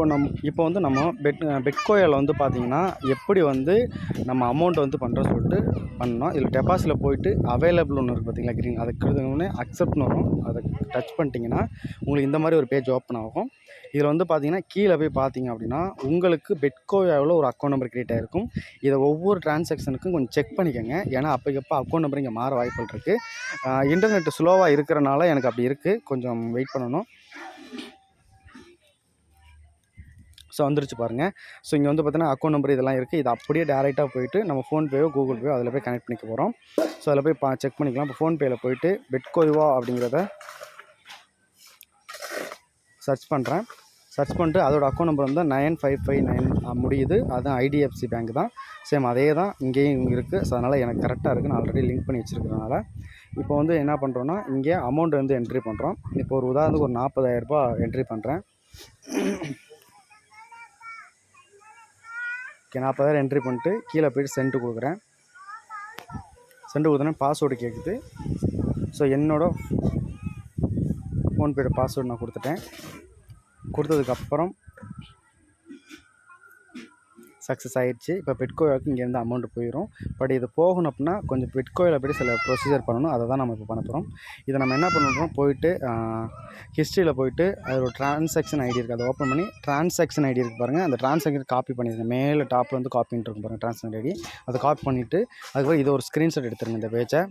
இப்போ நம் இப்போ வந்து நம்ம பெட் பெட்கோயில் வந்து பார்த்தீங்கன்னா எப்படி வந்து நம்ம அமௌண்ட் வந்து பண்ணுறோம் சொல்லிட்டு பண்ணோம் இதில் டெபாசிட்டில் போயிட்டு அவைலபிள் ஒன்று இருக்குது பார்த்தீங்களா க்ரீன் அதை கிட்டத்தட்ட அக்செப்ட்னு வரும் அதை டச் பண்ணிட்டீங்கன்னா உங்களுக்கு இந்த மாதிரி ஒரு பேஜ் ஓப்பன் ஆகும். இதில் வந்து பார்த்திங்கன்னா கீழே போய் பார்த்தீங்க அப்படின்னா உங்களுக்கு பெட்கோயாவில் ஒரு அக்கௌண்ட் நம்பர் க்ரியேட் ஆகிருக்கும் இதை ஒவ்வொரு டிரான்சாக்ஷனுக்கும் கொஞ்சம் செக் பண்ணிக்கோங்க. ஏன்னா அப்போக்கப்போ அக்கௌண்ட் நம்பர் இங்கே மாற வாய்ப்புகள் இருக்குது இன்டர்நெட் ஸ்லோவாக இருக்கிறனால எனக்கு அப்படி இருக்குது கொஞ்சம் வெயிட் பண்ணணும். ஸோ வந்துருச்சு பாருங்கள் ஸோ இங்கே வந்து பார்த்தீங்கன்னா அக்கௌண்ட் நம்பர் இதெல்லாம் இருக்குது இது அப்படியே டேரெக்டாக போயிட்டு நம்ம ஃபோன்பேயோ கூகுள் பேயோ அதில் போய் கனெக்ட் பண்ணிக்க போகிறோம் ஸோ அதில் போய் பா செக் பண்ணிக்கலாம். இப்போ ஃபோன்பேயில் போயிட்டு பெட்கோய்வா அப்படிங்கிறத சர்ச் பண்ணுறேன் சர்ச் பண்ணிட்டு அதோட அக்கௌண்ட் நம்பர் வந்து நைன் ஃபைவ் ஃபைவ் நைன் முடியுது. அதுதான் ஐடிஎஃப்சி பேங்க் தான். சேம் அதே தான் இங்கேயும் இருக்குது ஸோ அதனால் எனக்கு கரெக்டாக இருக்குது நான் ஆல்ரெடி லிங்க் பண்ணி வச்சுருக்கிறனால இப்போ வந்து என்ன பண்ணுறோன்னா இங்கே அமௌண்ட் வந்து என்ட்ரி பண்ணுறோம் இப்போ ஒரு உதாரணத்துக்கு ஒரு நாற்பதாயிரரூபா என்ட்ரி பண்ணுறேன் ஓகே நாற்பதாயிரம் என்ட்ரி பண்ணிட்டு கீழே போயிட்டு சென்ட் கொடுக்குறேன். சென்ட் கொடுத்தோன்னே பாஸ்வேர்டு கேட்குது ஸோ என்னோட ஃபோன்பேயோட பாஸ்வேர்டு நான் கொடுத்துட்டேன். கொடுத்ததுக்கப்புறம் சக்ஸஸ் ஆகிடுச்சு இப்போ பெட்கோயிலுக்கு இங்கேருந்து அமௌண்ட் போயிடும் பட் இது போகணும் அப்படின்னா கொஞ்சம் பெட்கோயில் போய்ட்டு சில ப்ரொசீஜர் பண்ணணும். அதை தான் நம்ம இப்போ பண்ண போகிறோம் இதை நம்ம என்ன பண்ணுறோம் போயிட்டு ஹிஸ்ட்ரியில் போயிட்டு அது ஒரு ட்ரான்சாக்ஷன் ஐடி இருக்குது அதை ஓப்பன் பண்ணி ட்ரான்சாக்ஷன் ஐடி இருக்குது பாருங்கள் அந்த ட்ரான்சாக்ஷன் காப்பி பண்ணிடுங்க. மேலே டாப்பில் வந்து காப்பின்னு இருக்கும் பாருங்கள் ட்ரான்சாக்ஷன் ஐடி அதை காப்பி பண்ணிவிட்டு அதுக்கப்புறம் இதை ஒரு ஸ்க்ரீன்ஷாட் எடுத்துருங்க இந்த பேஜை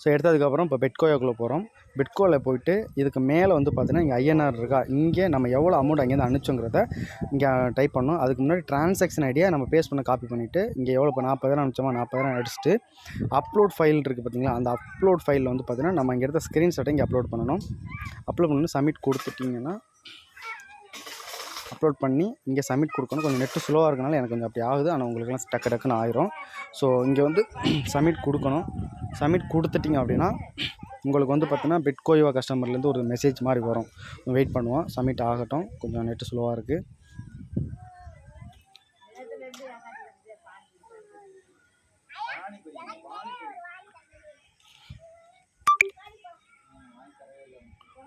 ஸோ எடுத்ததுக்கப்புறம் இப்போ பெட்கோயோக்குள்ளே போகிறோம் பெட்கோவில் போயிட்டு இதுக்கு மேலே வந்து பார்த்தீங்கன்னா இங்கே ஐஎன்ஆர் இருக்கா? இங்கே நம்ம எவ்வளோ அமௌண்ட் அங்கேருந்து அனுப்பிச்சோங்கிறத இங்கே டைப் பண்ணணும் அதுக்கு முன்னாடி ட்ரான்சாக்ஷன் ஐடியா நம்ம பேஸ்ட் பண்ண காப்பி பண்ணிவிட்டு இங்கே எவ்வளோ இப்போ நாற்பதாயிரம் அனுப்பிச்சோமா? நாற்பதாயிரம் அடிச்சுட்டு அப்லோட் ஃபைல் இருக்குது பார்த்தீங்களா அந்த அப்லோட் ஃபைலில் வந்து பார்த்தீங்கன்னா நம்ம இங்கே எடுத்த ஸ்க்ரீன்ஷாட்டை இங்கே அப்லோட் பண்ணணும். அப்லோட் பண்ணணும் சப்மிட் கொடுத்துட்டிங்கன்னா அப்லோட் பண்ணி இங்கே சப்மிட் கொடுக்கணும். கொஞ்சம் நெட்டு ஸ்லோவாக இருக்கனால எனக்கு கொஞ்சம் அப்படி ஆகுது. ஆனால் உங்களுக்குலாம் டக்கு டக்குன்னு ஆயிரும். ஸோ இங்கே வந்து சப்மிட் கொடுக்கணும். சப்மிட் கொடுத்துட்டிங்க அப்படின்னா உங்களுக்கு வந்து பார்த்தீங்கன்னா பிட்கோயுவா கஸ்டமர்லேருந்து ஒரு மெசேஜ் மாதிரி வரும். வெயிட் பண்ணுவோம். சப்மிட் ஆகட்டும். கொஞ்சம் நெட்டு ஸ்லோவாக இருக்குது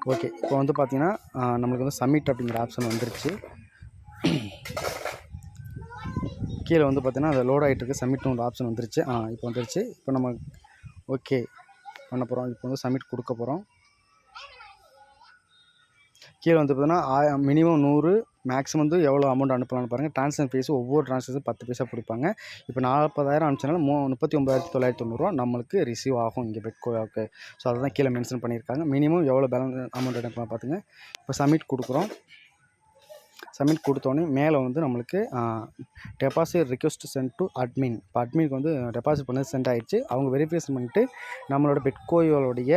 ஓகே இப்போ வந்து பார்த்திங்கன்னா நம்மளுக்கு வந்து சப்மிட் அப்படிங்கிற ஆப்ஷன் வந்துருச்சு. கீழே வந்து பார்த்தீங்கன்னா அது லோட் ஆகிட்டு இருக்குது சப்மிட்னு ஒரு ஆப்ஷன் வந்துருச்சு. ஆ இப்போ வந்துருச்சு. இப்போ நம்ம ஓகே பண்ண போகிறோம் இப்போ வந்து சப்மிட் கொடுக்க போகிறோம் கீழே வந்து பார்த்தீங்கன்னா மினிமம் நூறு மேக்ஸிமம் வந்து எவ்வளோ அமௌண்ட் அனுப்பலாம்னு பாருங்கள் ட்ரான்ஸ்ஃபர் ஃபீஸ் ஒவ்வொரு ட்ரான்ஸ்ஃபர் பத்து பைசா கொடுப்பாங்க. இப்போ நாற்பதாயிரம் அனுப்பிச்சனால மூ முப்பத்தி ஒம்பதாயிரத்தி தொள்ளாயிரத்தி தொண்ணூறுரூவா நம்மளுக்கு ரிசீவ் ஆகும் இங்கே பெட்கோயாவுக்கு ஸோ அதை தான் கீழே மென்ஷன் பண்ணியிருக்காங்க. மினிமம் எவ்வளோ பேலன்ஸ் அமௌண்ட் அனுப்பலாம் பார்த்துங்க இப்போ சப்மிட் கொடுக்குறோம். சப்மிட் கொடுத்தோன்னே மேலே வந்து நம்மளுக்கு deposit request sent to admin இப்போ அட்மினுக்கு வந்து டெபாசிட் பண்ணது சென்ட் ஆகிடுச்சு அவங்க வெரிஃபிகேஷன் பண்ணிட்டு நம்மளோட பெட்கோயோடைய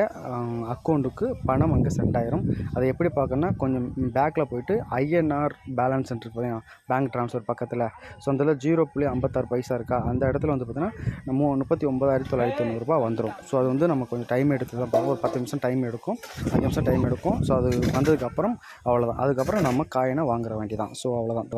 அக்கௌண்ட்டுக்கு பணம் அங்கே சென்ட் ஆயிரும். அதை எப்படி பார்க்கணுன்னா கொஞ்சம் பேக்கில் போயிட்டு ஐஎன்ஆர் பேலன்ஸ் இருக்கு பேங்க் ட்ரான்ஸ்ஃபர் பக்கத்தில். ஸோ அதில் ஜீரோ புள்ளி ஐம்பத்தாறு பைசா இருக்கா? அந்த இடத்துல வந்து பார்த்திங்கன்னா நம்ம முப்பத்தி ஒம்பதாயிரத்தி தொள்ளாயிரத்தி தொண்ணூறுரூபா வந்துடும் ஸோ அது வந்து நம்ம கொஞ்சம் டைம் எடுத்து தான் பார்ப்போம். ஒரு பத்து நிமிஷம் டைம் எடுக்கும். அஞ்சு நிமிஷம் டைம் எடுக்கும். ஸோ அது வந்ததுக்கப்புறம் அவ்வளோதான் அதுக்கப்புறம் நம்ம காயினை வாங்குற வேண்டியதான் ஸோ அவ்வளோதான்